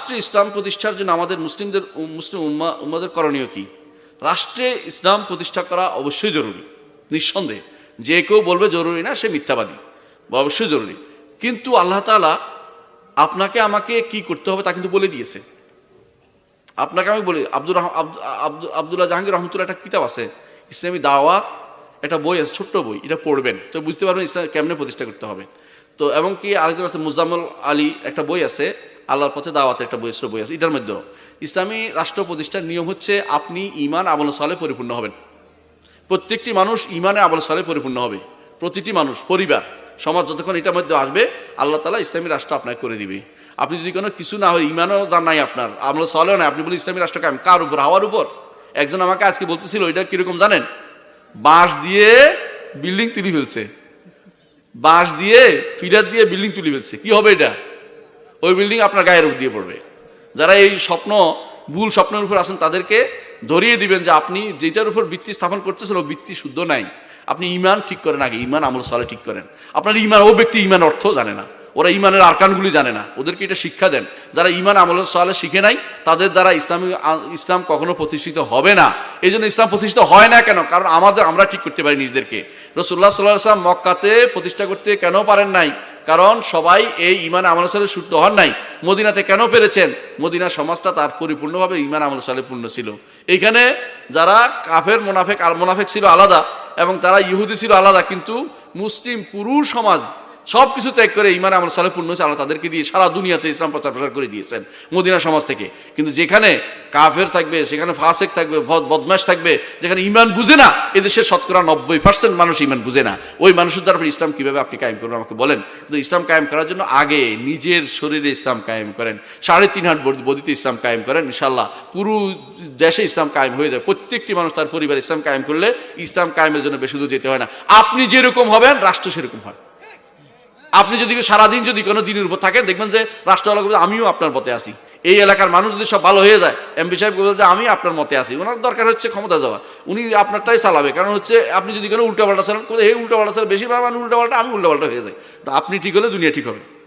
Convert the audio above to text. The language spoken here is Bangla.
রাষ্ট্রে ইসলাম প্রতিষ্ঠার জন্য আমাদের মুসলিমদের মুসলিম উম্মা, উম্মাদের করণীয় কি? রাষ্ট্রে ইসলাম প্রতিষ্ঠা করা অবশ্যই জরুরি, নিঃসন্দেহে। যে কেউ বলবে জরুরি না, সে মিথ্যাবাদী, বা অবশ্যই জরুরি। কিন্তু আল্লাহ তাআলা আপনাকে আমাকে কি করতে হবে তা কিন্তু বলে দিয়েছে। আপনাকে আমি বলি, আব্দুর রহ- আব্দু- আব্দু- জাহাঙ্গীর রহমতুল্লাহ একটা কিতাব আছে, ইসলামী দাওয়া, একটা বই আছে, ছোট্ট বই, এটা পড়বেন। তো বুঝতে পারবেন ইসলাম কেমনে প্রতিষ্ঠা করতে হবে। তো, এবং কি আরেকজন আছে, মুজাম্মল আলী একটা বই আছে আল্লাহর পথে দাওয়াতে একটা বই বই আছে। এটার মধ্যেও ইসলামী রাষ্ট্র প্রতিষ্ঠার নিয়ম হচ্ছে আপনি ইমান আমল সালে পরিপূর্ণ হবেন। প্রত্যেকটি মানুষ ইমানে আমল সালে পরিপূর্ণ হবে। প্রতিটি মানুষ, পরিবার, সমাজ যতক্ষণ এটার মধ্যে আসবে, আল্লাহ তালা ইসলামী রাষ্ট্র আপনাকে করে দিবে। আপনি যদি কোনো কিছু না হয় ইমানও জান নাই আপনার, আমল সালেও নাই, আপনি বলি ইসলামী রাষ্ট্র কাম কার উপর? হাওয়ার উপর। একজন আমাকে আজকে বলতেছিল, এটা কীরকম জানেন? বাঁশ দিয়ে বিল্ডিং তুলি ফেলছে। বাঁশ দিয়ে ফিডার দিয়ে বিল্ডিং তুলি ফেলছে। কি হবে এটা? ওই বিল্ডিং আপনার গায়ের উপর দিয়ে পড়বে। যারা এই স্বপ্ন, ভুল স্বপ্নের উপর আছেন, তাদেরকে ধরিয়ে দিবেন যে আপনি যেটার উপর বৃত্তি স্থাপন করতেছেন, ও বৃত্তি শুদ্ধ নাই। আপনি ইমান ঠিক করেন আগে, ইমান আমল সালে ঠিক করেন। আপনার ইমান, ও ব্যক্তি ইমান অর্থ জানে না। ওরা ইমানের আরকানগুলি জানে না। ওদেরকে এটা শিক্ষা দেন। যারা ইমান আমল সালে শিখে নাই, তাদের দ্বারা ইসলামী, ইসলাম কখনো প্রতিষ্ঠিত হবে না। এই জন্য ইসলাম প্রতিষ্ঠিত হয় না কেন? কারণ আমাদের, আমরা ঠিক করতে পারি নিজেদেরকে। রসুল্লাহ সাল্লাহ সাল্লাম মক্কাতে প্রতিষ্ঠা করতে কেন পারেন নাই? কারণ সবাই এই ইমান আমল সালে শুদ্ধ হন নাই। মদিনাতে কেন পেরেছেন? মদিনা সমাজটা তার পরিপূর্ণভাবে ইমান আমল সালে পূর্ণ ছিল। এইখানে যারা কাফের, মোনাফেক, আর মোনাফেক ছিল আলাদা এবং তারা ইহুদি ছিল আলাদা, কিন্তু মুসলিম পুরুষ সমাজ সব কিছু ত্যাগ করে ইমান আমল সালে পূর্ণ হয়েছে, আল্লাহ তাদেরকে দিয়ে সারা দুনিয়াতে ইসলাম প্রচার প্রসার করে দিয়েছেন, মদিনা সমাজ থেকে। কিন্তু যেখানে কাফের থাকবে, সেখানে ফাসেক থাকবে, বদ- বদমাশ থাকবে, যেখানে ইমান বুঝে না, এদেশের শতকরা নব্বই পার্সেন্ট মানুষ ইমান বুঝে না। ওই মানুষের দ্বারা ইসলাম কীভাবে আপনি কায়েম করবেন? আমাকে বলেন। তো ইসলাম কায়েম করার জন্য আগে নিজের শরীরে ইসলাম কায়েম করেন। সাড়ে তিন হাট বদ- বদিতে ইসলাম কায়েম করেন ইনশাল্লাহ পুরো দেশে ইসলাম কায়েম হয়ে যায়। প্রত্যেকটি মানুষ তার পরিবার ইসলাম কায়েম করলে ইসলাম কায়েমের জন্য বেশি দূর যেতে হয় না। আপনি যেরকম হবেন, রাষ্ট্র সেরকম হয় আপনি যদি সারাদিন যদি কোনো দিনের উপর থাকেন, দেখবেন যে রাষ্ট্রওয়ালা আমিও আপনার পথে আসি এই এলাকার মানুষ যদি সব ভালো হয়ে যায়, এমপি সাহেব বলবে যে, আমি আপনার মতে আছি। ওনার দরকার হচ্ছে ক্ষমতা যাওয়া উনি আপনারটাই চালাবে। কারণ হচ্ছে, আপনি যদি কোনো উল্টাপাল্টা চালান এই উল্টাপাল্টা চালান বেশিরভাগ মানুষ উল্টাপাল্টা, আমি উল্টাপাল্টা হয়ে যাই। তো আপনি ঠিক হলে দুনিয়া ঠিক হবে।